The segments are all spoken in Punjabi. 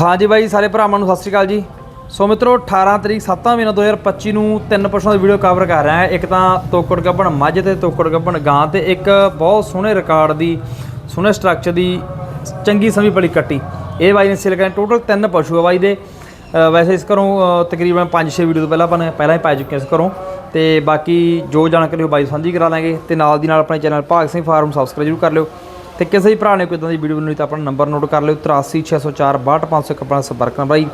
ਹਾਂਜੀ ਬਾਈ, ਸਾਰੇ ਭਰਾਵਾਂ ਨੂੰ ਸਤਿ ਸ਼੍ਰੀ ਅਕਾਲ ਜੀ। ਸੋ ਮਿੱਤਰੋ 18 ਤਰੀਕ 7 ਮਹੀਨਾ 2025 ਨੂੰ ਤਿੰਨ ਪਸ਼ੂਆਂ ਦੀ ਵੀਡੀਓ ਕਵਰ ਕਰ ਰਿਹਾ ਹਾਂ। ਇੱਕ ਤਾਂ ਤੋਕੜ ਗੱਭਣ ਮੱਝ ਤੇ ਤੋਕੜ ਗੱਭਣ ਗਾਂ ਤੇ ਇੱਕ ਬਹੁਤ ਸੋਹਣੇ ਰਿਕਾਰਡ ਦੀ, ਸੋਹਣੇ ਸਟਰਕਚਰ ਦੀ ਚੰਗੀ ਸਮੀ ਪਲੀ ਕੱਟੀ। ਇਹ ਬਾਈ ਨੇ ਸੇਲ ਕਰੇ ਟੋਟਲ ਤਿੰਨ ਪਸ਼ੂ ਆ ਬਾਈ ਦੇ। ਵੈਸੇ ਇਸ ਘਰੋਂ ਤਕਰੀਬਨ 5-6 ਵੀਡੀਓ ਤੋਂ ਪਹਿਲਾਂ ਆਪਾਂ ਪਹਿਲਾਂ ਹੀ ਪਾ ਚੁੱਕੇ ਹਾਂ ਇਸ ਘਰੋਂ। ਤੇ ਬਾਕੀ ਜੋ ਜਾਣਕਾਰੀ ਉਹ ਬਾਈ ਸਾਂਝੀ ਕਰਾ ਲਾਂਗੇ। ਤੇ ਨਾਲ ਦੀ ਨਾਲ ਆਪਣੇ ਚੈਨਲ ਭਾਗ ਸਿੰਘ ਫਾਰਮ ਸਬਸਕ੍ਰਾਈਬ ਜ਼ਰੂਰ ਕਰ ਲਿਓ। ਤੇ ਕਿਸੇ ਵੀ ਭਰਾ ਨੇ ਕੋਈ ਇਦਾਂ ਦੀ ਵੀਡੀਓ ਬਣਾਉਣੀ ਤਾਂ ਆਪਣਾ ਨੰਬਰ ਨੋਟ ਕਰ ਲਿਓ 83604 62501 ਆਪਣਾ ਸੰਪਰਕ ਨਾਲ ਬਾਈ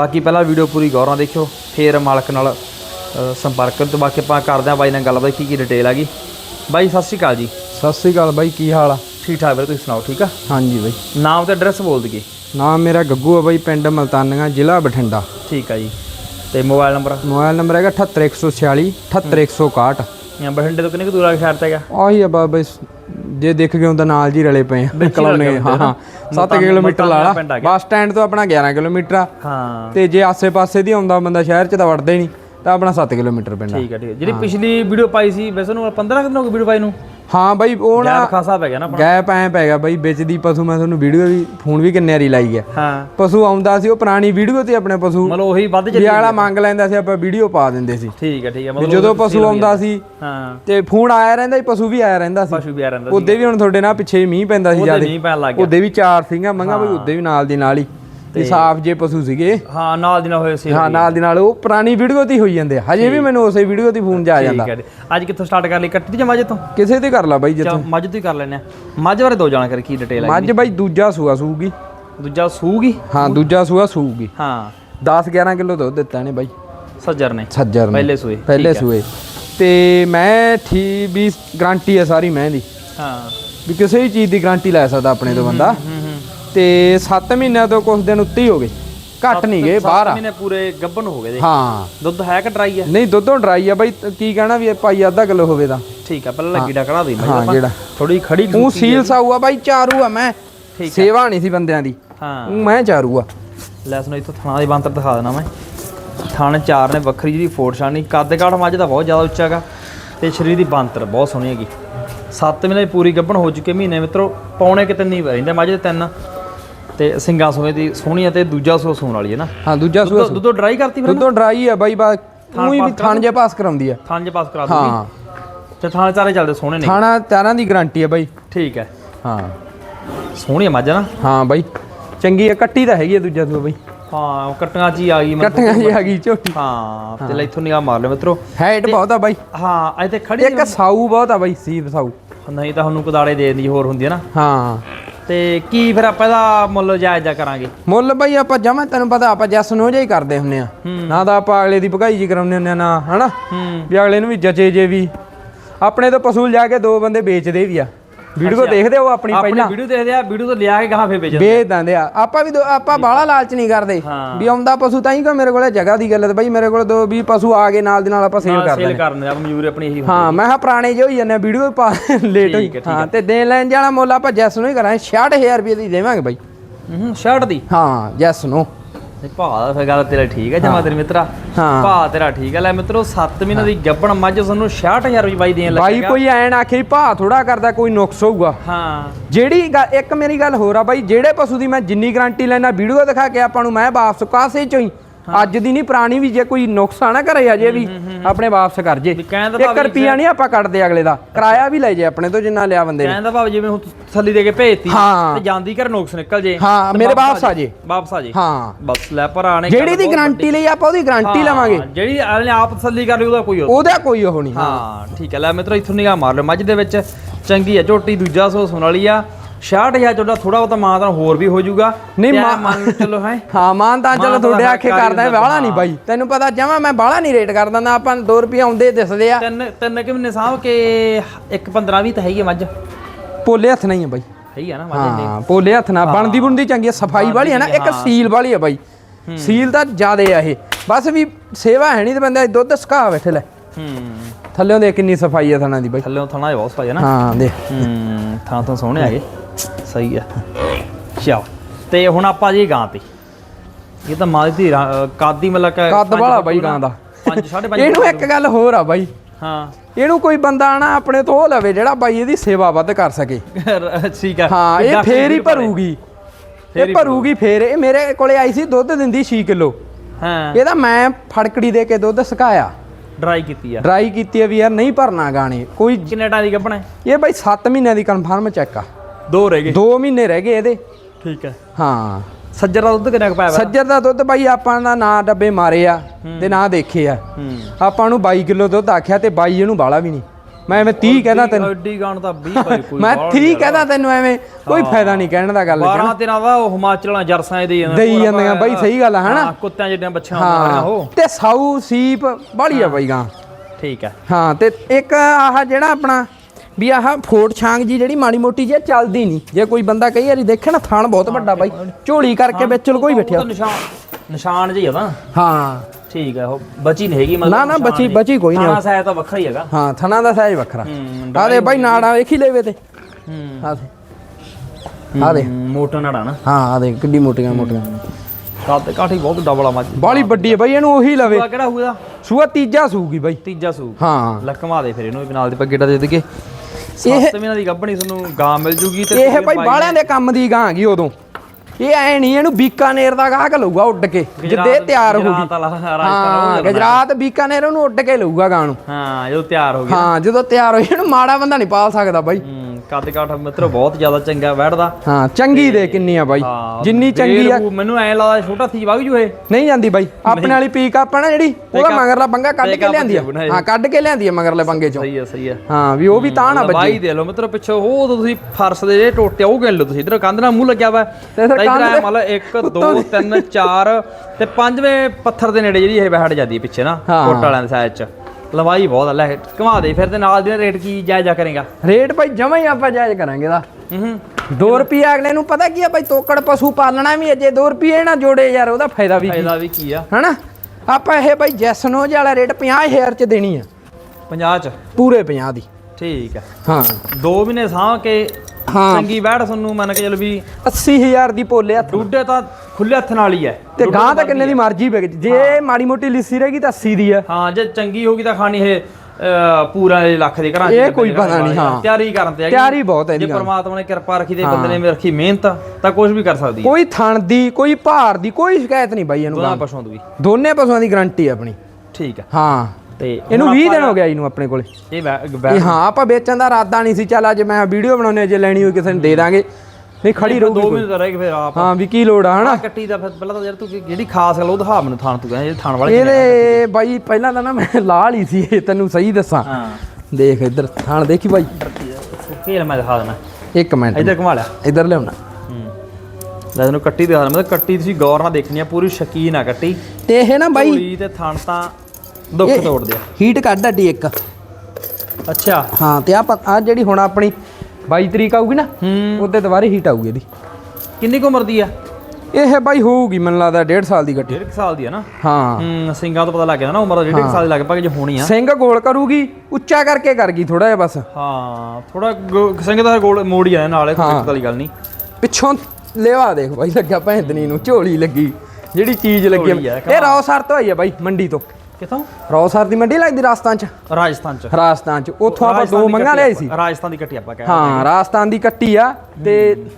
ਬਾਕੀ ਪਹਿਲਾਂ ਵੀਡੀਓ ਪੂਰੀ ਗੌਰ ਨਾਲ ਦੇਖਿਓ ਫੇਰ ਮਾਲਕ ਨਾਲ ਸੰਪਰਕ ਕਰੋ ਤੇ ਬਾਕੀ ਆਪਾਂ ਕਰਦੇ ਹਾਂ ਬਾਈ ਨਾਲ ਗੱਲਬਾਤ ਕੀ ਕੀ ਡਿਟੇਲ ਹੈਗੀ ਬਾਈ ਸਤਿ ਸ਼੍ਰੀ ਅਕਾਲ ਜੀ। ਸਤਿ ਸ੍ਰੀ ਅਕਾਲ ਬਾਈ ਕੀ ਹਾਲ ਆ? ਠੀਕ ਠਾਕ ਵੀਰੇ ਤੁਸੀਂ ਸੁਣਾਓ ਠੀਕ ਆ? ਹਾਂਜੀ ਬਾਈ। ਨਾਮ ਤੇ ਐਡਰੈਸ ਬੋਲ ਦਈਏ। ਨਾਮ ਮੇਰਾ ਗੱਗੂ ਆ ਬਾਈ ਪਿੰਡ ਮਲਤਾਨੀਆਂ ਜ਼ਿਲ੍ਹਾ ਬਠਿੰਡਾ। ਠੀਕ ਆ ਜੀ। ਤੇ ਮੋਬਾਈਲ ਨੰਬਰ ਮੋਬਾਈਲ ਨੰਬਰ ਹੈਗਾ 78146 78161 ਜਾਂ ਬਠਿੰਡੇ ਤੋਂ ਕਿੰਨੇ ਕੁ ਦੂਰ ਆ ਸ਼ਹਿਰ ਤੇ ਹੈਗਾ? ਆਹੀ ਆ ਬਾ ਬਾਈ ਜੇ ਦੇਖ ਗਏ ਤਾਂ ਨਾਲ ਜੀ ਰਲੇ ਪਏ ਆ ਕਲੋਨੀ ਹਾਂ ਹਾਂ 7 ਕਿਲੋਮੀਟਰ ਲਾ ਲਾ ਬੱਸ ਸਟੈਂਡ ਤੋਂ ਆਪਣਾ 11 ਕਿਲੋਮੀਟਰ ਆ। ਹਾਂ। ਤੇ ਜੇ ਆਸੇ-ਪਾਸੇ ਦੀ ਆਉਂਦਾ ਬੰਦਾ ਸ਼ਹਿਰ 'ਚ ਤਾਂ ਵੜਦਾ ਹੀ ਨਹੀਂ ਤਾਂ ਆਪਣਾ 7 ਕਿਲੋਮੀਟਰ ਆ ਠੀਕ ਆ ਠੀਕ ਜਿਹੜੀ ਪਿਛਲੀ ਵੀਡੀਓ ਪਾਈ ਸੀ ਵੈਸੇ ਨੂੰ 15 ਕੁ ਦਿਨ ਹੋ ਗਏ ਵੀਡੀਓ ਪਾਈ ਨੂੰ। ਹਾਂ ਬਾਈ ਉਹ ਨਾ ਯਾਰ ਖਾਸਾ ਪੈ ਗਿਆ ਨਾ ਆਪਣਾ। ਗੈਪ ਐ ਪੈ ਗਿਆ ਬਾਈ ਵਿੱਚ ਦੀ ਪਸ਼ੂ ਮੈਂ ਤੁਹਾਨੂੰ ਵੀਡੀਓ ਵੀ ਫੋਨ ਵੀ ਕਿੰਨੇ ਵਾਰੀ ਲਾਈ ਆ। ਹਾਂ। ਪਸ਼ੂ ਆਉਂਦਾ ਸੀ ਉਹ ਪੁਰਾਣੀ ਵੀਡੀਓ ਤੇ ਆਪਣੇ ਪਸ਼ੂ। ਮਤਲਬ ਉਹੀ ਵੱਧ ਚੱਲੀ ਆਲਾ ਮੰਗ ਲੈਂਦਾ ਸੀ ਆਪਾਂ ਵੀਡੀਓ ਪਾ ਦਿੰਦੇ ਸੀ। ਠੀਕ ਹੈ ਠੀਕ ਹੈ ਵੀ ਮਤਲਬ ਜਦੋਂ ਪਸ਼ੂ ਆਉਂਦਾ ਸੀ ਹਾਂ। ਤੇ ਫੋਨ ਆਇਆ ਰਹਿੰਦਾ ਸੀ ਪਸ਼ੂ ਵੀ ਆਇਆ ਰਹਿੰਦਾ ਸੀ। ਪਸ਼ੂ ਵੀ ਆ ਰਹਿੰਦਾ ਉਹਦੇ ਵੀ ਹੁਣ ਤੁਹਾਡੇ ਨਾਲ ਪਿੱਛੇ ਮੀਂਹ ਪੈਂਦਾ ਸੀ ਉਹਦੇ ਜ਼ਿਆਦਾ। ਨਹੀਂ ਪੈਣ ਲੱਗ ਗਿਆ। ਉਹਦੇ ਵੀ ਚਾਰ ਸਿੰਘਾਂ ਮੰਗਾ ਬਈ ਉਹਦੇ ਵੀ ਨਾਲ ਦੀ ਨਾਲ ਹੀ। ਤੇ ਸਾਫ਼ ਜੇ ਪਸ਼ੂ ਸੀਗੇ। ਹਾਂ ਨਾਲ ਦੀ ਨਾਲ ਹੋਏ ਸੀ ਹਾਂ ਨਾਲ ਦੀ ਨਾਲ ਉਹ ਪੁਰਾਣੀ ਵੀਡੀਓ ਤੇ ਹੋਈ ਜਾਂਦੇ ਹਜੇ ਵੀ ਮੈਨੂੰ ਉਸੇ ਵੀਡੀਓ ਤੇ ਫੋਨ ਜਾ ਜਾਂਦਾ। ਠੀਕ ਹੈ ਜੀ। ਅੱਜ ਕਿੱਥੋਂ ਸਟਾਰਟ ਕਰ ਲਈ? ਕੱਟੀ ਜਾਂ ਮੱਝ ਤੋਂ? ਕਿਸੇ ਤੇ ਕਰ ਲਾ ਬਾਈ ਜਿੱਥੇ। ਮੱਝ ਤੋਂ ਹੀ ਕਰ ਲੈਨੇ ਆ। ਮੱਝ ਬਾਰੇ ਦੋ ਜਾਣਕਾਰੀ ਕੀ ਡਿਟੇਲ ਹੈ ਮੱਝ ਬਾਈ ਦੂਜਾ ਸੂਆ ਸੂਗੀ। ਦੂਜਾ ਸੂਗੀ? ਹਾਂ ਦੂਜਾ ਸੂਆ ਸੂਗੀ। ਹਾਂ। 10 11 ਕਿਲੋ ਦੁੱਧ ਦਿੱਤਾ ਨੇ ਬਾਈ। ਸੱਜਰ ਨੇ। ਸੱਜਰ ਨੇ। ਪਹਿਲੇ ਸੂਏ। ਪਹਿਲੇ ਸੂਏ। ਤੇ ਮੈਂ ਠੀ ਵੀ ਗਾਰੰਟੀ ਹੈ ਸਾਰੀ ਮੈਂ ਦੀ। ਹਾਂ। ਵੀ ਕਿਸੇ ਵੀ ਚੀਜ਼ ਦੀ ਗਾਰੰਟੀ ਲੈ ਸਕਦਾ ਆਪਣੇ ਤੋਂ ਬੰਦਾ। ਤੇ 7 ਮਹੀਨਿਆਂ ਤੋਂ ਕੁਝ ਦਿਨ ਉੱਤੇ ਹੀ ਹੋ ਗਏ। ਘੱਟ ਨਹੀਂ ਗਏ ਬਾਹਰ ਆ ਮਹੀਨੇ ਪੂਰੇ ਗੱਭਣ ਹੋ ਗਏ ਦੇ। ਹਾਂ। ਦੁੱਧ ਹੈ ਕਿ ਡਰਾਈ ਹੈ? ਨਹੀਂ ਦੁੱਧੋਂ ਡਰਾਈ ਆ ਬਾਈ ਕੀ ਕਹਿਣਾ ਵੀ ਇਹ ਭਾਈ ਅੱਧਾ ਕਿਲੋ ਹੋਵੇ ਤਾਂ। ਠੀਕ ਹੈ ਪਹਿਲਾਂ ਲੱਗੀ ਡਕੜਾ ਦੇ ਹਾਂ ਜਿਹੜਾ ਥੋੜੀ ਖੜੀ ਉਹ ਸੀਲ ਸਾਊ ਆ ਬਾਈ ਚਾਰੂ ਆ ਮੈਂ। ਠੀਕ ਸੇਵਾ ਨਹੀਂ ਸੀ ਬੰਦਿਆਂ ਦੀ। ਹਾਂ। ਮੈਂ ਚਾਰੂ ਆ। ਲੈ ਸੁਣੋ ਇੱਥੋਂ ਥਾਣਾ ਦੀ ਬੰਤਰ ਦਿਖਾ ਦੇਣਾ ਮੈਂ। ਥਾਣ ਚਾਰ ਨੇ ਵੱਖਰੀ ਜਿਹੀ ਫੋੜ ਛਾਣੀ। ਕੱਦ ਕਾਠ ਮੱਝ ਦਾ ਬਹੁਤ ਜ਼ਿਆਦਾ ਉੱਚਾ ਹੈਗਾ ਤੇ ਸਰੀਰ ਦੀ ਬੰਤਰ ਬਹੁਤ ਸੋਹਣੀ ਹੈਗੀ। 7 ਮਹੀਨੇ ਦੀ ਪੂਰੀ ਗੱਭਣ ਹੋ ਚੁੱਕੇ ਮਹੀਨੇ ਮਿੱਤਰੋ ਪੌਣੇ ਕਿ ਤਿੰਨ ਹੀ ਰਹਿੰਦੇ ਮੱਝ ਦੇ ਤਿੰਨ। ਤੇ ਸਿੰਗਾ ਸੋਹੇ ਦੀ ਸੋਹਣੀ ਆ ਤੇ ਦੂਜਾ ਸੋ ਸੂਣ ਵਾਲੀ ਹੈ ਨਾ। ਹਾਂ ਦੂਜਾ ਸੂਆ ਦੁੱਧ ਡਰਾਈ ਕਰਤੀ ਫਿਰ ਦੁੱਧੋਂ ਡਰਾਈ ਆ ਬਾਈ ਬਾ ਉਹੀ ਵੀ ਥਣ ਜੇ ਪਾਸ ਕਰਾਉਂਦੀ ਆ। ਥਾਣ ਜੇ ਪਾਸ ਕਰਾ ਦੂਗੀ। ਹਾਂ। ਤੇ ਥਾਣ ਚਾਰੇ ਚੱਲਦੇ ਸੋਹਣੇ ਨੇ। ਥਾਣਾ ਚਾਰਾਂ ਦੀ ਗਾਰੰਟੀ ਆ ਬਾਈ। ਠੀਕ ਹੈ। ਹਾਂ। ਸੋਹਣੀ ਮੱਝ ਨਾ। ਹਾਂ ਬਾਈ। ਚੰਗੀ ਆ ਕੱਟੀ ਤਾਂ ਹੈਗੀ ਆ ਦੂਜਾ ਸੂਆ ਬਾਈ। ਹਾਂ ਕੱਟੀਆਂ ਹੀ ਆ ਗਈ ਕੱਟੀਆਂ ਜੀ ਆ ਗਈ ਝੋਟੀ। ਹਾਂ ਤੇ ਲੈ ਇੱਥੋਂ ਨਿਗਾਹ ਮਾਰ ਲਿਓ ਮਿੱਤਰੋ। ਹਾਈਟ ਬਹੁਤ ਆ ਬਾਈ। ਹਾਂ ਇੱਥੇ ਖੜੀ ਇੱਕ ਸਾਊ ਬਹੁਤ ਆ ਬਾਈ ਸੀਪ ਸਾਊ। ਨਹੀਂ ਤਾਂ ਤੁਹਾਨੂੰ ਕੁਦਾੜੇ ਦੇ ਦਿੰਦੀ ਹੋਰ ਹੁੰਦੀ ਹੈ ਨਾ। ਹਾਂ। ਤੇ ਕੀ ਫਿਰ ਆਪਾਂ ਇਹਦਾ ਮੁੱਲ ਜਾਇਜ਼ਾ ਕਰਾਂਗੇ? ਮੁੱਲ ਬਾਈ ਆਪਾਂ ਜਮਾ ਤੈਨੂੰ ਪਤਾ ਆਪਾਂ ਜਸ ਨੂੰ ਜਿਹਾ ਹੀ ਕਰਦੇ ਹੁੰਨੇ ਆ। ਨਾ ਤਾਂ ਆਪਾਂ ਅਗਲੇ ਦੀ ਭਗਾਈ ਜੀ ਕਰਾਉਂਦੇ ਹੁੰਨੇ ਆ ਨਾ ਹਨਾ? ਵੀ ਅਗਲੇ ਨੂੰ ਵੀ ਜਚੇ ਜੇ ਵੀ। ਆਪਣੇ ਤੋਂ ਪਸ਼ੂ ਜਾ ਕੇ ਦੋ ਬੰਦੇ ਵੇਚਦੇ ਵੀ ਆ। ਵੀਡੀਓ ਦੇਖਦੇ ਹੋ ਆਪਣੀ ਆਪਣੀ ਪਹਿਲਾਂ। ਵੀਡੀਓ ਦੇਖਦੇ ਆ ਵੀਡੀਓ ਤੋਂ ਲਿਆ ਕੇ ਗਾਹਾਂ ਫੇ ਵੇਚ ਵੇਚ ਦਿੰਦੇ ਆ। ਆਪਾਂ ਵੀ ਆਪਾਂ ਬਾਹਲਾ ਲਾਲਚ ਨਹੀਂ ਕਰਦੇ। ਵੀ ਆਉਂਦਾ ਪਸ਼ੂ ਤਾਂ ਹੀ ਕੋ ਮੇਰੇ ਕੋਲੇ ਜਗ੍ਹਾ ਦੀ ਗੱਲ ਹੈ ਤੇ ਬਾਈ ਮੇਰੇ ਕੋਲ ਦੋ ਵੀ ਪਸ਼ੂ ਆ ਗਏ ਨਾਲ ਦੇ ਨਾਲ ਆਪਾਂ ਸੇਲ ਕਰ ਸੇਲ ਕਰਨ ਆਪ ਮਜ਼ਦੂਰੀ ਆਪਣੀ ਇਹੀ ਹੁੰਦੀ ਹਾਂ ਮੈਂ ਕਿਹਾ ਪੁਰਾਣੇ ਜਿਹੇ ਹੋਈ ਜਾਂਦੇ ਵੀਡੀਓ ਪਾ ਲੇਟ ਹੋਈ। ਹੈ, ਤੇ ਦੇਣ ਲੈਣ ਜਾਣਾ ਮੁੱਲ ਆਪਾਂ ਜੈਸ ਨੂੰ ਹੀ ਕਰਾਂਗੇ 66000 ਰੁਪਏ ਦੀ ਦੇਵਾਂਗੇ ਬਾਈ। ਹੂੰ ਸ਼ਰਟ ਦੀ? ਹਾਂ ਜੈਸ ਨੂੰ। ਨਹੀਂ ਭਾ ਦਾ ਫਿਰ ਗੱਲ ਤੇਰਾ ਠੀਕ ਹੈ ਜਮਾ ਤੇਰੀ ਮਿੱਤਰਾ? ਹਾਂ। ਭਾ ਤੇਰਾ ਠੀਕ ਹੈ ਲੈ ਮਿੱਤਰੋ 7 ਮਹੀਨੇ ਦੀ ਗੱਬਣ ਮੱਝ ਸਾਨੂੰ 66000 ਰੁਪਏ ਬਾਈ ਦੇਣ ਬਾਈ ਲੱਗੇਗਾ ਕੋਈ ਐਨ ਆਖੇ ਭਾ ਥੋੜਾ ਕਰਦਾ ਕੋਈ ਨੁਕਸ ਹੋਊਗਾ। ਹਾਂ। ਜਿਹੜੀ ਗੱਲ- ਇੱਕ ਮੇਰੀ ਗੱਲ ਹੋਰ ਆ ਬਾਈ ਜਿਹੜੇ ਪਸ਼ੂ ਦੀ ਮੈਂ ਜਿੰਨੀ ਗਾਰੰਟੀ ਲੈਣਾ ਵੀਡੀਓ ਦਿਖਾ ਕੇ ਆਪਾਂ ਨੂੰ ਮੈਂ ਵਾਪਸ ਕਾਸੇ ਚੋਂ ਹੀ ਅੱਜ ਦੀ ਨਹੀਂ ਪੁਰਾਣੀ ਵੀ ਜੇ ਕੋਈ ਨੁਕਸ ਆ ਘਰੇ ਅਜੇ ਵੀ ਆਪਣੇ ਵਾਪਸ ਕਰ ਜੇ। ਵੀ ਕਹਿਣ ਦਾ 1 ਭਾਵ ਰੁਪਿਆ ਨਹੀਂ ਆਪਾਂ ਕੱਢਦੇ ਅਗਲੇ ਦਾ ਕਿਰਾਇਆ ਵੀ ਲੈ ਜੇ ਆਪਣੇ ਤੋਂ ਜਿੰਨਾ ਲਿਆ ਬੰਦੇ ਨੇ। ਕਹਿੰਦਾ ਭਾਵ ਜਿਵੇਂ ਹੁਣ ਥੱਲੀ ਦੇ ਕੇ ਭੇਜਤੀ। ਤੇ ਜਾਂਦੀ ਘਰ ਨੁਕਸ ਨਿਕਲ ਜੇ ਹਾਂ, ਮੇਰੇ ਵਾਪਸ ਆ ਜੇ। ਵਾਪਸ ਆ ਜੇ। ਹਾਂ। ਬਸ ਲੈ ਭਰਾ ਨੇ ਜਿਹੜੀ ਦੀ ਗਾਰੰਟੀ ਲਈ ਆਪਾਂ ਉਹਦੀ ਗਾਰੰਟੀ ਲਵਾਂਗੇ। ਜਿਹੜੀ ਅਗਲੇ ਆਪ ਤਸੱਲੀ ਕਰ ਲਈ ਉਹਦਾ ਕੋਈ ਉਹਦਾ ਕੋਈ ਉਹ ਨਹੀਂ। ਹਾਂ ਠੀਕ ਹੈ ਲੈ ਮਿੱਤਰੋ ਇੱਥੋਂ ਨਿਗਾਹ ਮਾਰ ਲਓ। ਮੱਝ ਦੇ ਵਿੱਚ ਚੰਗੀ ਹੈ ਝੋਟੀ ਦੂਜਾ ਸੋ ਸੁਣ ਵਾਲੀ ਆ। 66000 ਤੁਹਾਡਾ ਥੋੜਾ ਬਹੁਤਾ ਮਾਂ ਤਾਂ ਹੋਰ ਵੀ ਹੋ ਜਾਊਗਾ। ਨਹੀਂ, ਤੇ ਮਾਂ- ਮੰਨ ਚਲੋ ਹੈ। ਹਾਂ ਮਾਨ ਤਾਂ ਚਲੋ ਮਾਨ ਤੁਹਾਡੇ ਆਖੇ ਕਰਦਾ ਵਾਲਾ ਨਹੀਂ ਬਾਈ। ਤੈਨੂੰ ਪਤਾ ਜਮਾ ਮੈਂ ਬਾਹਲਾ ਨਹੀਂ ਰੇਟ ਕਰਦਾ ਨਾ ਆਪਾਂ 2 ਰੁਪਏ ਆਉਂਦੇ ਦਿਸਦੇ ਆ। ਤਿੰਨ ਤਿੰਨ ਕਿ ਮਹੀਨੇ ਸਾਹਬ ਕੇ ਇੱਕ 15 ਵੀ ਤਾਂ ਹੈਗੀ ਆ ਮੱਝ। ਪੋਲੇ ਹੱਥ ਨਹੀਂ ਆ ਬਾਈ। ਹੈਗੀ ਆ ਨਾ ਮੱਝ ਹਾਂ ਪੋਲੇ ਹੱਥ ਨਾਲ। ਬਣਦੀ ਬੁਣਦੀ ਚੰਗੀ ਆ ਸਫ਼ਾਈ ਵਾਲੀ ਹੈ ਨਾ ਇੱਕ ਸੀਲ ਵਾਲੀ ਆ ਬਾਈ। ਸੀਲ ਤਾਂ ਜ਼ਿਆਦੇ ਆ ਇਹ। ਬਸ ਵੀ ਸੇਵਾ ਹੈ ਨਹੀਂ ਤੇ ਬੰਦਾ ਦੁੱਧ ਸਕਾ ਬੈਠੇ ਲੈ। ਹੂੰ। ਥੱਲਿਓਂ ਦੇ ਕਿੰਨੀ ਸਫ਼ਾਈ ਆ ਥਣਾ ਦੀ ਬਾਈ। ਥੱਲੇੋਂ ਥਣਾ ਬਹੁਤ ਸਫ਼ਾਈ ਹੈ ਨਾ। ਹਾਂ ਦੇ ਹੂੰ ਥਾਂ ਤਾਂ ਸੋਹਣੇ ਹੈਗੇ। ਸਹੀ ਆ। ਚਲੋ ਤੇ ਹੁਣ ਆਪਾਂ ਜੀ ਗਾਂ ਤੇ। ਇਹ ਤਾਂ ਮਾਂ ਦੀ ਕਾਦੀ ਮਤਲਬ ਕਿ ਕੱਦ ਵਾਲਾ ਬਾਈ ਗਾਂ ਦਾ। ਪੰਜ ਸਾਢੇ ਪੰਜ ਇਹਨੂੰ ਇੱਕ ਗੱਲ ਹੋਰ ਆ ਬਾਈ। ਹਾਂ। ਇਹਨੂੰ ਕੋਈ ਬੰਦਾ ਨਾ ਆਪਣੇ ਤੋਂ ਉਹ ਲਵੇ ਜਿਹੜਾ ਬਾਈ ਇਹਦੀ ਸੇਵਾ ਵੱਧ ਕਰ ਸਕੇ। ਠੀਕ ਆ। ਹਾਂ ਇਹ ਫੇਰ ਹੀ। ਭਰੂਗੀ। ਫੇਰ ਹੀ ਇਹ ਭਰੂਗੀ। ਫੇਰ। ਇਹ ਮੇਰੇ ਕੋਲੇ ਆਈ ਸੀ ਦੁੱਧ ਦਿੰਦੀ 6 ਕਿਲੋ। ਹਾਂ। ਇਹਦਾ ਮੈਂ ਫੜਕੜੀ ਦੇ ਕੇ ਦੁੱਧ ਸੁਕਾਇਆ। ਡਰਾਈ ਕੀਤੀ ਆ। ਡਰਾਈ ਕੀਤੀ ਹੈ ਵੀ ਯਾਰ ਨਹੀਂ ਭਰਨਾ ਗਾਣੇ ਕੋਈ ਕਿੰਨੇ ਟਾਈਮ ਦੀ ਗੱਭਣਾ ਇਹ ਬਾਈ 7 ਮਹੀਨਿਆਂ ਦੀ ਕਨਫਰਮ ਚੈੱਕ ਆ। ਦੋ ਰਹਿ ਗਏ। 2 ਮਹੀਨੇ ਰਹਿ ਗਏ ਇਹਦੇ। ਠੀਕ ਹੈ। ਹਾਂ। ਸੱਜਰ ਦਾ ਦੁੱਧ ਕਿੰਨਾ ਕੁ ਪਾਇਆ ਵਾ? ਸੱਜਰ ਦਾ ਦੁੱਧ ਬਾਈ ਆਪਾਂ ਨਾ ਨਾ ਡੱਬੇ ਮਾਰੇ ਆ ਤੇ ਨਾ ਦੇਖੇ ਆ। ਆਪਾਂ ਨੂੰ 22 ਕਿਲੋ ਦੁੱਧ ਆਖਿਆ ਤੇ ਬਾਈ ਇਹਨੂੰ ਬਾਲਾ ਵੀ ਨਹੀਂ। ਮੈਂ ਐਵੇਂ 30 ਕਹਿੰਦਾ ਤੈਨੂੰ। ਐਡੀ ਗਾਣ ਤਾਂ 20 ਭਾਈ ਕੋਈ ਮੈਂ 30 ਕਹਿੰਦਾ ਤੈਨੂੰ ਐਵੇਂ ਕੋਈ ਫਾਇਦਾ ਨਹੀਂ ਕਹਿਣ ਦਾ ਗੱਲ 12 13 ਦਾ ਉਹ ਹਿਮਾਚਲ ਜਰਸਾਂ ਦੇ ਦੇਈ ਜਾਂਦੀਆਂ। ਬਾਈ ਸਹੀ ਗੱਲ ਆ ਹਨਾ? ਕੁੱਤਿਆਂ ਜਿਹੜੀਆਂ ਬੱਚੀਆਂ ਹਾਂ। ਉਹ। ਤੇ ਸਾਊ ਸੀਪ ਬਾਲੀ ਆ ਬਾਈ ਗਾਂ। ਠੀਕ ਹੈ। ਹਾਂ ਤੇ ਇੱਕ ਆਹ ਜਿਹੜਾ ਆਪਣਾ ਵੀ ਆਹ ਫੋਟ ਛਾਂਗ ਜੀ ਜਿਹੜੀ ਮਾੜੀ ਮੋਟੀ ਜਿਹੀ ਚੱਲਦੀ ਨਹੀਂ। ਜੇ ਕੋਈ ਬੰਦਾ ਕਈ ਵਾਰੀ ਦੇਖੇ ਨਾ ਥਾਣ ਬਹੁਤ ਵੱਡਾ ਬਾਈ। ਝੋਲੀ ਕਰਕੇ ਵਿੱਚ ਕੋਈ ਬੈਠਿਆ। ਨਿਸ਼ਾਨ ਨਿਸ਼ਾਨ ਜੀ ਆ ਤਾਂ ਹਾਂ। ਠੀਕ ਹੈ ਉਹ ਬਚੀ ਨਹੀਂ ਹੈਗੀ ਨਾ, ਨਾ, ਬਚੀ- ਬਚੀ ਕੋਈ ਨਹੀਂ। ਹਾਂ ਸਾਇ ਤਾਂ ਵੱਖਰਾ ਹੀ ਹੈਗਾ। ਹਾਂ ਥਣਾ ਦਾ ਸਾਈਜ਼ ਵੱਖਰਾ। ਆ ਦੇ ਬਾਈ ਨਾੜਾ ਵੇਖੀ ਲੈਵੇ ਤੇ। ਹੂੰ। ਆ ਦੇ ਮੋਟਾ ਨੜਾ ਨਾ। ਹਾਂ ਆ ਦੇ ਕਿੱਡੀ ਮੋਟੀਆਂ ਮੋਟੀਆਂ। ਕੱਦ ਕਾਠੀ ਬਹੁਤ ਡਬਲ ਆ ਮੱਝ। ਬਾਲੀ ਵੱਡੀ ਹੈ ਬਾਈ ਇਹਨੂੰ ਉਹੀ ਲਵੇ। ਸੂਆ ਕਿਹੜਾ ਹੋਊਗਾ? ਸੂਆ ਤੀਜਾ ਸੂਗੀ ਬਾਈ। ਤੀਜਾ ਸੂ ਹਾਂ। ਲਕਮਾ ਦੇ ਫਿਰ ਇਹਨੂੰ ਵੀ ਨਾਲ ਦੇ ਪੱਗੇਟਾ ਦੇ ਦੇਗੇ ਇਹ- ਸੱਤ ਮਹੀਨਾ ਦੀ ਗੱਭਣੀ ਤੁਹਾਨੂੰ ਗਾਂ ਮਿਲ ਜੂਗੀ ਤੇ ਇਹ ਬਾਈ ਬਾਲਿਆਂ ਦੇ ਕੰਮ ਦੀ ਗਾਂ ਹੈਗੀ ਉਦੋਂ। ਇਹ ਐ ਨਹੀਂ ਇਹਨੂੰ ਬੀਕਾਨੇਰ ਦਾ ਗਾਹਕ ਲਊਗਾ ਉੱਡ ਕੇ ਜਿੱਦੇ ਤਿਆਰ ਹਾਂ ਉਹ ਚੱਲਣਾ। ਗੁਜਰਾਤ ਬੀਕਾਨੇਰ ਉਹਨੂੰ ਉੱਡ ਕੇ ਲਊਗਾ ਗਾਂ ਨੂੰ। ਹਾਂ ਜਦੋਂ ਤਿਆਰ ਹੋ ਗਿਆ ਹਾਂ ਜਦੋਂ ਤਿਆਰ ਹੋਈ ਇਹਨੂੰ ਮਾੜਾ ਬੰਦਾ ਨਹੀਂ ਪਾਲ ਸਕਦਾ ਬਾਈ। ਹੂੰ। ਕੱਦ ਕਾਠ ਮਿੱਤਰੋ ਬਹੁਤ ਜ਼ਿਆਦਾ ਚੰਗਾ ਬੈਠਦਾ। ਹਾਂ ਚੰਗੀ ਦੇ ਕਿੰਨੀ ਆ ਬਾਈ। ਜਿੰਨੀ ਚੰਗੀ ਆ। ਮੈਨੂੰ ਐ ਲੱਗਦਾ ਛੋਟਾ ਸੀ ਵਗ ਜੂ ਇਹ। ਨਹੀਂ ਜਾਂਦੀ ਬਾਈ ਆਪਣੇ ਵਾਲੀ ਪੀਕ ਆ ਨਾ ਜਿਹੜੀ ਉਹਦਾ ਮਗਰਲਾ ਪੰਗਾ ਕੱਢ ਕੇ ਲਿਆਂਦੀ ਆ। ਹਾਂ। ਕੱਢ ਕੇ ਲਿਆਂਦੀ ਆ ਮਗਰਲੇ ਪੰਗੇ ਚੋਂ। ਸਹੀ ਹੈ ਸਹੀ ਹੈ ਹਾਂ ਵੀ ਉਹ ਵੀ ਤਾਂ ਨਾ ਬਾਈ ਬੱਜੀ ਦੇ ਲਓ ਮਿੱਤਰੋ ਪਿੱਛੋਂ ਉਹ ਤਾਂ ਤੁਸੀਂ ਫਰਸ਼ ਦੇ ਜਿਹੜੇ ਟੋਟੇ ਉਹ ਗਿਣ ਲਓ ਤੁਸੀਂ। ਇਧਰ ਕੰਧ ਨਾਲ ਮੂੰਹ ਲੱਗਿਆ ਵਾ। ਤੇ ਇੱਧਰ ਮਤਲਬ 1 2 3 4 ਤੇ ਪੰਜਵੇਂ ਪੱਥਰ ਦੇ ਨੇੜੇ ਜਿਹੜੀ ਇਹ ਬੈਠ ਜਾਂਦੀ ਹੈ ਪਿੱਛੇ ਨਾ। ਕੋਟ ਵਾਲਿਆਂ ਦੇ ਸਾਈਡ 'ਚ। ਲੰਬਾਈ ਬਹੁਤ ਆ ਲੈ ਘੁਮਾ ਦੇ ਫਿਰ ਤੇ ਨਾਲ ਦੀ ਰੇਟ ਕੀ ਜਾਇਜ਼ਾ ਕਰੇਗਾ? ਰੇਟ ਭਾਈ ਜਮਾ ਹੀ ਆਪਾਂ ਜਾਇਜ਼ ਕਰਾਂਗੇ ਦਾ ਹੂੰ ਹੂੰ। 2 ਰੁਪਏ ਅਗਲੇ ਨੂੰ ਪਤਾ ਕੀ ਆ ਭਾਈ ਤੋਕੜ ਪਸ਼ੂ ਪਾਲਣਾ ਵੀ ਅਜੇ 2 ਰੁਪਏ ਨਾ ਜੋੜੇ ਯਾਰ ਉਹਦਾ ਫਾਇਦਾ ਵੀ ਫਾਇਦਾ ਵੀ ਕੀ ਆ? ਹਨਾ? ਆਪਾਂ ਇਹ ਭਾਈ ਜੈਸਨੋ ਵਾਲਾ ਰੇਟ 50000 ਚ ਦੇਣੀ ਆ। 50 ਚ? ਪੂਰੇ 50 ਦੀ। ਠੀਕ ਹੈ ਹਾਂ। 2 ਮਹੀਨੇ ਸਾਂਭ ਕੇ ਹਾਂ। ਚੰਗੀ ਬੈਠ ਤੁਹਾਨੂੰ ਮੰਨ ਕੇ ਚੱਲ ਵੀ 80000 ਦੀ ਪੋਲੇ ਹੱਥ ਡੂਡੇ ਤਾਂ ਖੁੱਲੇ ਹੱਥ ਨਾਲ ਹੀ ਹੈ। ਤੇ ਗਾਂ ਤਾਂ ਕਿੰਨੇ ਦੀ ਮਰਜ਼ੀ ਵਿਕ ਜੇ ਮਾੜੀ ਮੋਟੀ ਲਿੱਸੀ ਰਹੇਗੀ ਤਾਂ 80 ਦੀ ਆ ਹਾਂ ਜੇ ਚੰਗੀ ਹੋਗੀ ਤਾਂ ਖਾਣੀ ਇਹ ਪੂਰਾ ਲੱਖ ਦੇ ਘਰਾਂ ਚ ਇਹ ਕੋਈ ਪਤਾ ਨਹੀਂ, ਹਾਂ। ਤਿਆਰੀ ਕਰਨ ਤੇ। ਤਿਆਰੀ ਬਹੁਤ ਹੈ ਜੇ। ਪ੍ਰਮਾਤਮਾ ਨੇ ਕਿਰਪਾ ਰੱਖੀ ਤੇ ਬੰਦੇ ਨੇ ਰੱਖੀ ਮਿਹਨਤ ਤਾਂ ਕੁਝ ਵੀ ਕਰ ਸਕਦੀ ਹੈ। ਕੋਈ ਥਣ ਦੀ ਕੋਈ ਭਾਰ ਦੀ ਕੋਈ ਸ਼ਿਕਾਇਤ ਨਹੀਂ ਬਾਈ ਇਹਨੂੰ ਦੋਨਾਂ ਪਸ਼ੂਆਂ ਦੀ ਦੋਨੇ ਪਸ਼ੂਆਂ ਦੀ ਗਾਰੰਟੀ ਆਪਣੀ। ਠੀਕ ਹੈ। ਹਾਂ। ਤੇ ਇਹਨੂੰ ਹੁਣ 20 ਆਪਾਂ ਦਿਨ ਹੋ ਗਿਆ ਇਹਨੂੰ ਆਪਣੇ ਕੋਲੇ। ਇਹ ਹਾਂ ਆਪਾਂ ਵੇਚਣ ਦਾ ਇਰਾਦਾ ਨਹੀਂ ਸੀ। ਚੱਲ ਅੱਜ ਮੈਂ ਵੀਡੀਓ ਬਣਾਉਣੇ ਜੇ ਲੈਣੀ ਹੋਈ ਕਿਸੇ ਨੂੰ ਦੇ ਦਾਂਗੇ। ਨਹੀਂ ਖੜੀ ਰਹੂਗੀ ਦੋ ਕੋਈ। ਮਿੰਟ ਰਹਿ ਗਏ ਫਿਰ ਆਪ। ਹਾਂ ਵੀ ਕੀ ਲੋੜ ਆ ਹਨਾ? ਕੱਟੀ ਦਾ ਫਿਰ ਪਹਿਲਾਂ ਤਾਂ ਯਾਰ ਤੂੰ ਜਿਹੜੀ ਖਾਸ ਗੱਲ ਉਹ ਦਿਖਾ ਮੈਨੂੰ ਥਾਣ ਤੂੰ ਕਹਿੰਦਾ ਇਹ ਥਾਣ ਵਾਲੇ ਇਹਦੇ ਬਾਈ ਪਹਿਲਾਂ ਤਾਂ ਨਾ ਮੈਂ ਲਾਲ ਹੀ ਸੀ ਇਹ ਤੈਨੂੰ ਸਹੀ ਦੱਸਾਂ। ਹਾਂ। ਦੇਖ ਇੱਧਰ ਥਾਣ ਦੇਖੀ ਬਾਈ। ਫੇਰ ਮੈਂ ਦਿਖਾ ਦੇਣਾ। ਇੱਕ ਮਿੰਟ। ਇੱਧਰ ਘੁਮਾ ਲਿਆ। ਇੱਧਰ ਲਿਆਉਣਾ। ਹੂੰ। ਲੈ ਤੈਨੂੰ ਕੱਟੀ ਦਿਖਾ ਮਤਲਬ ਕੱਟੀ ਤੁਸੀਂ ਗੌਰ ਨਾਲ ਦੇਖਣੀ ਆ ਪੂਰੀ ਸ਼ਕੀਨ ਆ ਕੱਟੀ। ਤੇ ਇਹ ਨਾ ਬਾਈ ਢੋਲੀ ਤੇ ਥਣ ਤਾਂ ਦੁੱਖ ਇਹ- ਤੋੜਦੇ ਆ। ਹੀਟ ਕੱਢ ਅੱਡੀ ਇੱਕ। ਅੱਛਾ। ਹਾਂ ਤੇ ਆ ਆ ਜਿਹੜੀ ਹੁਣ ਆਪਣੀ 22 ਤਰੀਕ ਆਊਗੀ ਨਾ ਹੂੰ। ਉਹਦੇ ਦੁਬਾਰੇ ਹੀਟ ਆਊਗੀ ਇਹਦੀ। ਕਿੰਨੀ ਕੁ ਉਮਰ ਦੀ ਆ? ਇਹ ਬਾਈ ਹੋਊਗੀ ਮੈਨੂੰ ਲੱਗਦਾ 1.5 ਸਾਲ ਦੀ ਗੱਟੀ ਡੇਢ ਕੁ ਸਾਲ ਦੀ ਆ ਨਾ? ਹਾਂ। ਹੂੰ ਸਿੰਘਾਂ ਤੋਂ ਪਤਾ ਲੱਗ ਜਾਂਦਾ ਨਾ ਉਮਰ ਡੇਢ ਕੁ ਸਾਲ ਦੀ ਲਗਭਗ ਜੇ ਹੋਣੀ ਆ। ਸਿੰਘ ਗੋਲ ਕਰੂਗੀ ਉੱਚਾ ਕਰਕੇ ਕਰ ਗਈ ਥੋੜਾ ਜਿਹਾ ਬਸ। ਹਾਂ ਥੋੜਾ ਸਿੰਘ ਦਾ ਗੋਲ ਮੋੜ ਹੀ ਆਇਆ ਨਾਲ ਇਹ ਕੋਈ ਵਾਲੀ ਗੱਲ ਨਹੀਂ। ਪਿੱਛੋਂ ਲੈਵਾ ਦੇਖ ਬਾਈ ਲੱਗਿਆ ਭੈਂਦਨੀ ਨੂੰ ਝੋਲੀ ਲੱਗੀ। ਜਿਹੜੀ ਚੀਜ਼ ਲੱਗੀ ਆ, ਇਹ ਰੌਸਰ ਤੋਂ ਆਈ ਆ ਬਾਈ ਮੰਡੀ ਤੋਂ। ਕਿੱਥੋਂ? ਰੌਸਰ ਦੀ ਮੰਡੀ ਲੱਗਦੀ ਰਾਜਸਥਾਨ ਚ? ਰਾਜਸਥਾਨ ਚ। ਰਾਜਸਥਾਨ ਚ। ਉੱਥੋਂ ਆਪਾਂ ਦੋ ਮੰਗਾ ਆਪਾਂ- ਸੀ। ਰਾਜਸਥਾਨ ਦੀ ਕੱਟੀ ਆਪਾਂ ਕਹਿ ਹਾਂ ਰਾਜਸਥਾਨ ਦੀ ਕੱਟੀ ਆ ਤੇ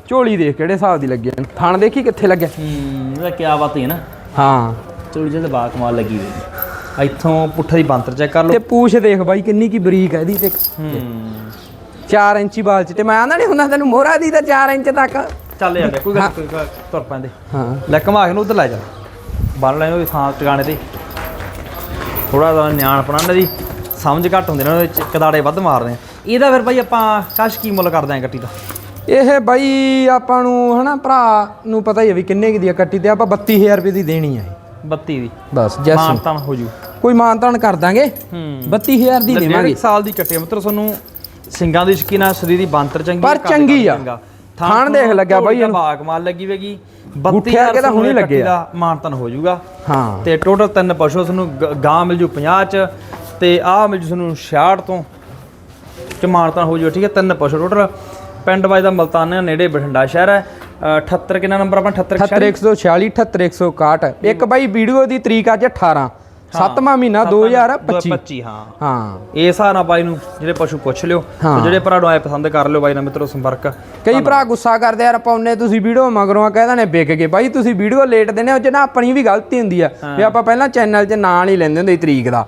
ਝੋਲੀ ਦੇਖ ਕਿਹੜੇ ਹਿਸਾਬ ਦੀ ਲੱਗੀ ਥਣ ਦੇਖੀ ਕਿੱਥੇ ਲੱਗਿਆ ਹੂੰ ਇਹਦਾ ਕੀ ਬਾਤ ਹੈ ਨਾ। ਹਾਂ। ਚੋਲੀ ਜਿਹਦੇ ਬਾ ਕਮਾਲ ਲੱਗੀ ਹੋਈ ਇੱਥੋਂ ਪੁੱਠਾ ਦੀ ਬੰਤਰ ਚੈੱਕ ਕਰ ਤੇ ਲਓ ਪੂਛ ਦੇਖ ਬਾਈ ਕਿੰਨੀ ਕੀ ਬਰੀਕ ਹੈ ਇਹਦੀ ਤੇ। ਹੂੰ। 4 ਇੰਚੀ ਬਾਲ ਚ। ਤੇ ਮੈਂ ਆਂਦਾ ਨਹੀਂ ਹੁੰਦਾ ਤੈਨੂੰ ਮੋਹਰਾ ਦੀ ਤਾਂ 4 ਇੰਚ ਤੱਕ। ਚੱਲ ਜਾਂਦੇ ਕੋਈ ਗੱਲ ਤੁਰ ਪੈਂਦੇ। ਹਾਂ। ਲੈ ਘਮਾ ਕੇ ਨੂੰ ਉਧਰ ਲੈ ਜਾ। ਬੰਨ ਲੈ ਉਹਦੀ ਥਾਂ ਟਿਕਾਣੇ ਤੇ ਥੋੜਾ ਜਿਹਾ ਨਿਆਣ ਪੜਨ ਦੀ ਸਮਝ ਘੱਟ ਹੁੰਦੀ ਨਾ ਉਹਦੇ ਵਿੱਚ ਕਦਾੜੇ ਵੱਧ ਮਾਰਦੇ ਆ। ਇਹਦਾ ਫਿਰ ਭਾਈ ਆਪਾਂ ਕਾਸ਼ ਕੀ ਮੁੱਲ ਕਰਦੇ ਆਂ ਗੱਟੀ ਦਾ? ਇਹ ਬਾਈ ਆਪਾਂ ਨੂੰ ਹਨਾ ਭਰਾ ਨੂੰ ਪਤਾ ਹੀ ਹੈ ਵੀ ਕਿੰਨੇ ਕੀ ਦੀ ਆ ਕੱਟੀ ਤੇ ਆਪਾਂ 32000 ਰੁਪਏ ਦੀ ਦੇਣੀ ਆ ਇਹ। 32 ਦੀ। ਬਸ ਜੈਸ। ਮਾਨਤਾਨ ਹੋ ਜੂ। ਕੋਈ ਮਾਨਤਾਨ ਕਰ ਦਾਂਗੇ। ਹੂੰ। 32000 ਦੀ ਦੇਵਾਂਗੇ। ਸਾਲ ਦੀ ਕੱਟੀ ਮਤਲਬ ਤੁਹਾਨੂੰ ਸਿੰਘਾਂ ਦੀ ਸ਼ਕੀਨਾ ਸਰੀਰ ਦੀ ਬੰਤਰ ਚੰਗੀ ਪਰ ਚੰਗੀ ਆ। ਥਾਣ ਦੇਖ ਲੱਗਿਆ ਬਾਈ ਇਹਨੂੰ। ਬਾਗ ਮਾਲ ਲੱਗੀ ਵੇਗੀ। ਗੁੱਠੇ ਵਰਗੇ ਤਾਂ ਹੁਣੇ ਲੱਗੇ ਆ। ਦਾ ਮਾਨਤਨ ਹੋ ਜਾਊਗਾ। ਹਾਂ। ਤੇ ਟੋਟਲ ਤਿੰਨ ਪਸ਼ੂ ਤੁਹਾਨੂੰ ਗ- ਮਿਲ ਜੂ 50 ਚ ਤੇ ਆਹ ਮਿਲ ਜੂ ਤੁਹਾਨੂੰ 66 ਤੋਂ ਚ ਮਾਨਤਨ ਹੋ ਜੂ ਠੀਕ ਹੈ ਤਿੰਨ ਪਸ਼ੂ ਟੋਟਲ ਪਿੰਡ ਵਾਜ ਦਾ ਮਲਤਾਨਾ ਨੇੜੇ ਬਠਿੰਡਾ ਸ਼ਹਿਰ ਹੈ। ਅ, 78 ਕਿੰਨਾ ਨੰਬਰ ਆਪਣਾ? 78 78146 78161 ਇੱਕ ਬਾਈ ਵੀਡੀਓ ਦੀ ਤਰੀਕ ਅੱਜ 18 ਸੱਤਵਾਂ ਮਹੀਨਾ 2025 25 ਹਾਂ। ਹਾਂ। ਇਹ ਹਿਸਾਬ ਨਾਲ ਬਾਈ ਨੂੰ ਜਿਹੜੇ ਪਸ਼ੂ ਪੁੱਛ ਲਿਓ। ਤੇ ਜਿਹੜੇ ਭਰਾ ਨੂੰ ਆਏ ਪਸੰਦ ਕਰ ਲਿਓ ਬਾਈ ਨਾਲ ਮਿੱਤਰੋ ਸੰਪਰਕ। ਕਈ ਭਰਾ ਗੁੱਸਾ ਕਰਦੇ ਯਾਰ ਪਾਉਨੇ ਤੁਸੀਂ ਵੀਡੀਓ ਮਗਰੋਂ ਕਹਿ ਨੇ ਵਿਕ ਗਏ। ਬਾਈ ਤੁਸੀਂ ਵੀਡੀਓ ਲੇਟ ਦਿੰਦੇ ਹੋ ਚ ਨਾ ਆਪਣੀ ਵੀ ਗਲਤੀ ਹੁੰਦੀ ਆ ਵੀ ਆਪਾਂ ਪਹਿਲਾਂ ਚੈਨਲ 'ਚ ਨਾਂ ਨਹੀਂ ਲੈਂਦੇ ਹੁੰਦੇ ਤਰੀਕ ਦਾ।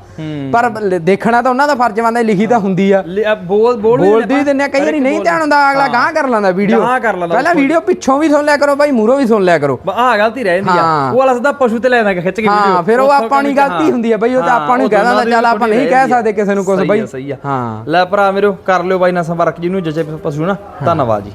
ਪਰ ਦੇਖਣਾ ਤਾਂ ਉਹਨਾਂ ਦਾ ਫਰਜ਼ ਬਣਦਾ ਲਿਖੀ ਤਾਂ ਹੁੰਦੀ ਆ। ਬੋਲ ਬੋਲ ਬੋਲਦੀ ਦਿੰਦੇ ਆ, ਕਈ ਵਾਰੀ ਨਹੀਂ ਧਿਆਨ ਹੁੰਦਾ ਅਗਲਾ ਗਾਂ ਕਰ ਲੈਂਦਾ ਵੀਡੀਓ। ਗਾਂਹ ਕਰ ਲੈਂਦਾ, ਪਹਿਲਾਂ ਵੀਡੀਓ ਪਿੱਛੋਂ ਵੀ ਸੁਣ ਲਿਆ ਕਰੋ ਬਾਈ ਮੂਰੋਂ ਵੀ ਸੁਣ ਲਿਆ ਕਰੋ। ਆ ਗਲਤੀ ਰਹਿ ਜਾਂਦੀ ਆ। ਹਾਂ। ਉਹ ਵਾਲਾ ਸਿੱਧਾ ਪਸ਼ੂ ਤੇ ਲੈਣਾ ਖਿੱਚ ਕੇ ਹਾਂ ਵੀਡੀਓ। ਫਿਰ ਉਹ ਆਪਾਂ ਨੂੰ ਗਲਤੀ ਹੁੰਦੀ ਆ ਬਈ ਉਹ ਤਾਂ ਆਪਾਂ ਨੂੰ ਕਹਿ ਦਿੰਦਾ ਚੱਲ ਆਪਾਂ ਨਹੀਂ ਕਹਿ ਸਕਦੇ ਕਿਸੇ ਨੂੰ ਕੁਝ ਬਈ। ਆ, ਸਹੀ ਆ। ਹਾਂ। ਲੈ ਭਰਾ ਮੇਰੋ ਕਰ ਲਿਓ ਬਾਈ ਨਾਲ ਸੰਪਰਕ ਜਿਹਨੂੰ ਜੱਜੇ ਪਸ਼ੂ ਨਾ ਧੰਨਵਾਦ ਜੀ।